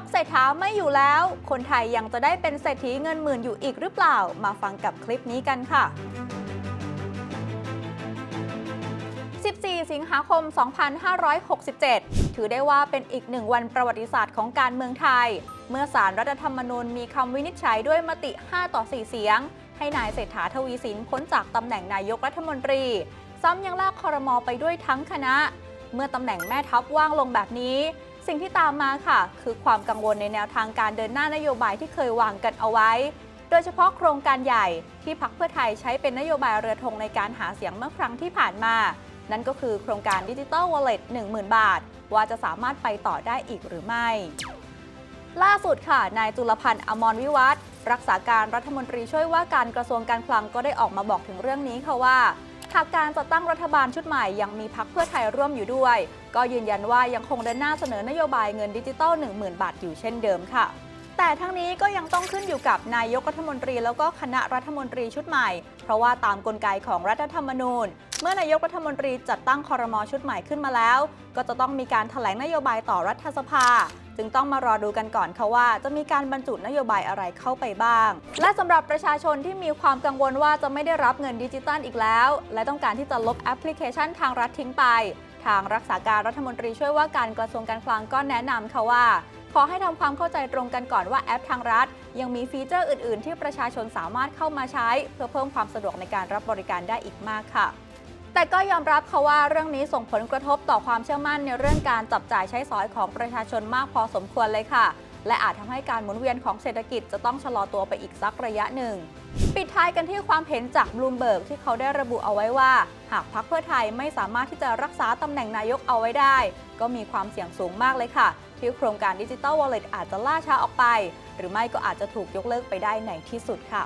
กเศรษฐาไม่อยู่แล้ว คนไทยยังจะได้เป็นเศรษฐีเงินหมื่นอยู่อีกหรือเปล่า มาฟังกับคลิปนี้กันค่ะ 14 สิงหาคม 2567 ถือได้ว่าเป็นอีกหนึ่งวันประวัติศาสตร์ของการเมืองไทย เมื่อสารรัฐธรรมนูญมีคำวินิจฉัยด้วยมติ 5 ต่อ 4 เสียง ให้นายเศรษฐาทวีสินพ้นจากตำแหน่งนายกรัฐมนตรี ซ้ำยังลากคอรมอไปด้วยทั้งคณะ เมื่อตำแหน่งแม่ทัพว่างลงแบบนี้ สิ่งที่ตามมาค่ะ คือความกังวลในแนวทางการเดินหน้านโยบายที่เคยวางกันเอาไว้ โดยเฉพาะโครงการใหญ่ที่พักเพื่อไทยใช้เป็นนโยบายเรือธงในการหาเสียงเมื่อครั้งที่ผ่านมา นั่นก็คือโครงการดิจิ t a ลวอลเล็ต10,000 บาท ว่าจะสามารถไปต่อได้อีกหรือไม่ ล่าสุดค่ะ นายจุลพันธ์อมรวิวัฒรักษาการรัฐมนตรีช่วยว่าการกระทรวงการคลังก็ได้ออกมาบอกถึงเรื่องนี้ค่ะว่า หากการจัดตั้งรัฐบาลชุดใหม่ยังมีพักเพื่อไทยร่วมอยู่ด้วย ก็ยืนยันว่ายังคงเดินหน้าเสนอนโยบายเงินดิจิตอล10,000 บาทอยู่เช่นเดิมค่ะ แต่ทั้งนี้ก็ยังต้องขึ้นอยู่กับนายกรัฐมนตรีแล้วก็คณะรัฐมนตรีชุดใหม่ เพราะว่าตามกลไกของรัฐธรรมนูญ เมื่อนายกรัฐมนตรีจัดตั้งคอรมอชุดใหม่ขึ้นมาแล้ว ก็จะต้องมีการแถลงนโยบายต่อรัฐสภา จึงต้องมารอดูกันก่อนค่ะว่า จะมีการบรรจุนโยบายอะไรเข้าไปบ้าง และสำหรับประชาชนที่มีความกังวลว่าจะไม่ได้รับเงินดิจิตอลอีกแล้ว และต้องการที่จะลบแอปพลิเคชันทางรัฐทิ้งไป ทางรักษาการรัฐมนตรีช่วยว่าการกระทรวงการคลังก็แนะนำค่ะว่าขอให้ทำความเข้าใจตรงกันก่อนว่าแอปทางรัฐ ยังมีฟีเจอร์อื่น ๆ ที่ประชาชนสามารถเข้ามาใช้ เพื่อเพิ่มความสะดวกในการรับบริการได้อีกมากค่ะ แต่ก็ยอมรับค่ะว่าเรื่องนี้ส่งผลกระทบต่อความเชื่อมั่นในเรื่องการจับจ่ายใช้สอยของประชาชนมากพอสมควรเลยค่ะ และอาจทำให้การหมุนเวียนของเศรษฐกิจจะต้องชะลอตัวไปอีกสักระยะหนึ่ง ปิดท้ายกันที่ความเห็นจากบลูมเบิร์กที่เขาได้ระบุเอาไว้ว่า หากพรรคเพื่อไทยไม่สามารถที่จะรักษาตำแหน่งนายกเอาไว้ได้ ก็มีความเสี่ยงสูงมากเลยค่ะ ที่โครงการดิจิ t a ลวอลเล็ตอาจจะล่าช้าออกไป หรือไม่ก็อาจจะถูกยกเลิกไปได้ในที่สุดค่ะ